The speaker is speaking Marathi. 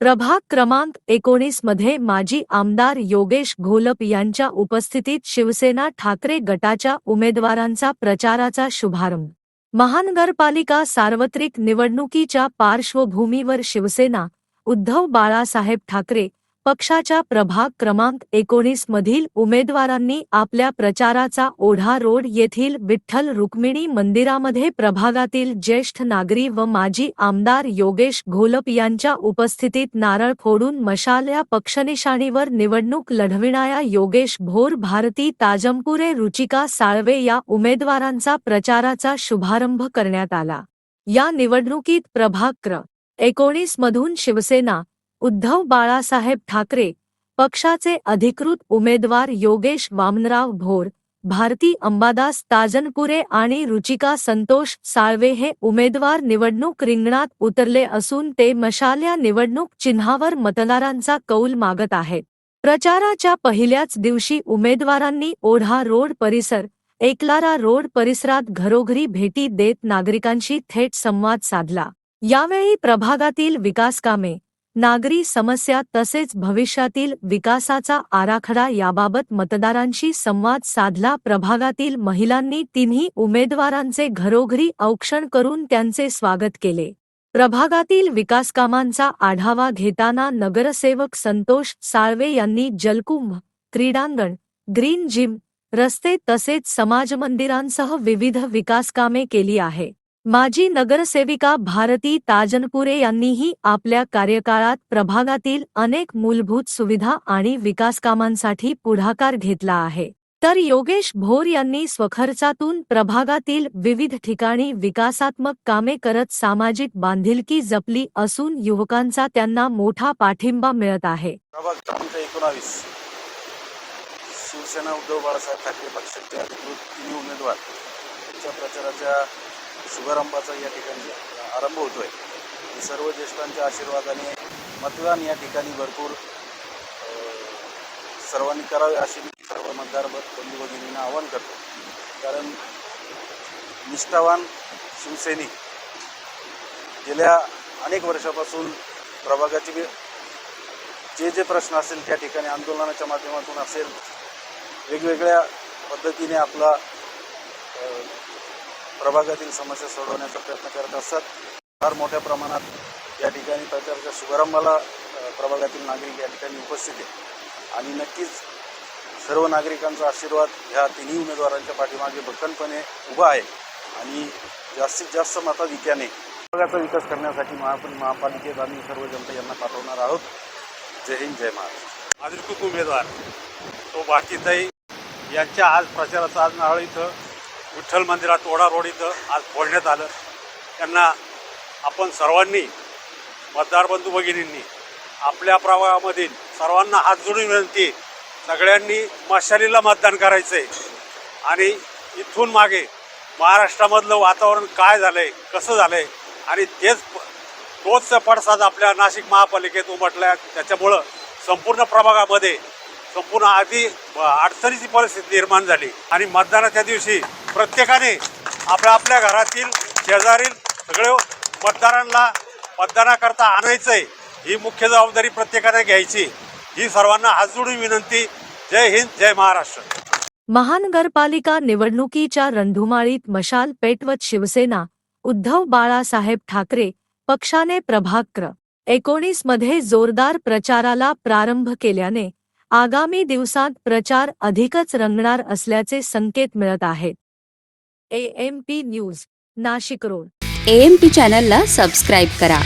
प्रभाग क्रमांक एकोणीसमध्ये माजी आमदार योगेश घोलप यांच्या उपस्थितीत शिवसेना ठाकरे गटाच्या उमेदवारांचा प्रचाराचा शुभारंभ. महानगरपालिका सार्वत्रिक निवडणुकीच्या पार्श्वभूमीवर शिवसेना उद्धव बाळासाहेब ठाकरे पक्षाच्या प्रभाग क्रमांक एकोणीस मधील उमेदवारांनी आपल्या प्रचाराचा ओढा रोड येथील विठ्ठल रुक्मिणी मंदिरामध्ये प्रभागातील ज्येष्ठ नागरी व माजी आमदार योगेश घोलप यांच्या उपस्थितीत नारळ फोडून मशाल या पक्षनिशाणीवर निवडणूक लढविणाऱ्या योगेश भोर भारती ताजमपुरे रुचिका साळवे या उमेदवारांचा प्रचाराचा शुभारंभ करण्यात आला. या निवडणुकीत प्रभाग क्र एकोणीस मधून शिवसेना उद्धव बाळासाहेब ठाकरे पक्षाचे अधिकृत उमेदवार योगेश वामनराव भोर भारती अंबादास ताजनपुरे आणि रुचिका संतोष साळवे हे उमेदवार निवडणूक रिंगणात उतरले असून ते मशाल या निवडणूक चिन्हावर मतदारांचा कौल मागत आहेत. प्रचाराच्या पहिल्याच दिवशी उमेदवारांनी ओढा रोड परिसर एकलारा रोड परिसरात घरोघरी भेटी देत नागरिकांशी थेट संवाद साधला. यावेळी प्रभागातील विकासकामे नागरी समस्या तसेच भविष्यातील विकासाचा आराखडा याबाबत मतदारांशी संवाद साधला. प्रभागातील महिलांनी तिन्ही उमेदवारांचे घरोघरी औक्षण करून त्यांचे स्वागत केले. प्रभागातील विकासकामांचा आढावा घेताना नगरसेवक संतोष साळवे यांनी जलकुंभ क्रीडांगण ग्रीन जिम रस्ते तसेच समाजमंदिरांसह विविध विकासकामे केली आहे. माजी नगरसेविका भारती ताजनपुरे यांनीही आपल्या कार्यकाळात प्रभागातील अनेक मूलभूत सुविधा आणि विकासकामांसाठी पुढाकार घेतला आहे. तर योगेश भोर यांनी स्वखर्चातून प्रभागातील विविध ठिकाणी विकासात्मक कामे करत सामाजिक बांधिलकी जपली असून युवकांचा त्यांना मोठा पाठिंबा मिळत आहे. एकोणावीस. शिवसेना उद्धव बाळासाहेब ठाकरे पक्षाचे अधिकृत उमेदवार. यांच्या प्रचाराच्या शुभारंभाचा या ठिकाणी आरंभ होतो आहे सर्व ज्येष्ठांच्या आशीर्वादाने मतदान या ठिकाणी भरपूर सर्वांनी करावे अशी मी सर्व मतदार बंधू भगिनींना आवाहन करतो. कारण निष्ठावान शिवसैनिक गेल्या अनेक वर्षापासून प्रभागाची जे जे प्रश्न असेल त्या ठिकाणी आंदोलनाच्या माध्यमातून असेल वेगवेगळ्या पद्धतीने आपला प्रभागातील समस्या सोडवण्याचा प्रयत्न करत असतात. फार मोठ्या प्रमाणात या ठिकाणी प्रचाराच्या शुभारंभाला प्रभागातील नागरिक या ठिकाणी उपस्थित आहेत. आणि नक्कीच सर्व नागरिकांचा आशीर्वाद ह्या तिन्ही उमेदवारांच्या पाठीमागे भक्कनपणे उभा आहे. आणि जास्तीत जास्त मताधिक्याने प्रभागाचा विकास करण्यासाठी महापौर महापालिकेत आम्ही सर्व जनता यांना पाठवणार आहोत. जय हिंद जय महाराष्ट्र. अधिकृत उमेदवार तो भारतीताई यांच्या आज प्रचाराचा आज नारळ इथं विठ्ठल मंदिरात ओढा रोड इथं आज फोडण्यात आलं. त्यांना आपण सर्वांनी मतदार बंधू भगिनींनी आपल्या प्रभागामधील सर्वांना हात जोडून विनंती सगळ्यांनी मशालीला मतदान करायचं आहे आणि इथून मागे महाराष्ट्रामधलं वातावरण काय झालं आहे कसं झालं आहे आणि तेच तोच पडसाद आपल्या नाशिक महापालिकेत उमटला त्याच्यामुळं संपूर्ण प्रभागामध्ये संपूर्ण आधी अडचणीची परिस्थिती निर्माण झाली. आणि मतदानाच्या दिवशी प्रत्येकाने आपल्या आपल्या घरातील शेजारील सगळे मतदारांना मतदानाकरता आणायचं आहे ही मुख्य जबाबदारी प्रत्येकाने घ्यायची. ही सर्वांना हात जोडून विनंती. जय हिंद जय महाराष्ट्र. महानगरपालिका निवडणुकीच्या रणधुमाळीत मशाल पेटवत शिवसेना उद्धव बाळासाहेब ठाकरे पक्षाने प्रभाक्र. एकोणीसमध्ये जोरदार प्रचाराला प्रारंभ केल्याने आगामी दिवसात प्रचार अधिकच रंगणार असल्याचे संकेत मिळत आहेत. AMP news Nashik road. AMP चॅनलला सबस्क्राईब करा.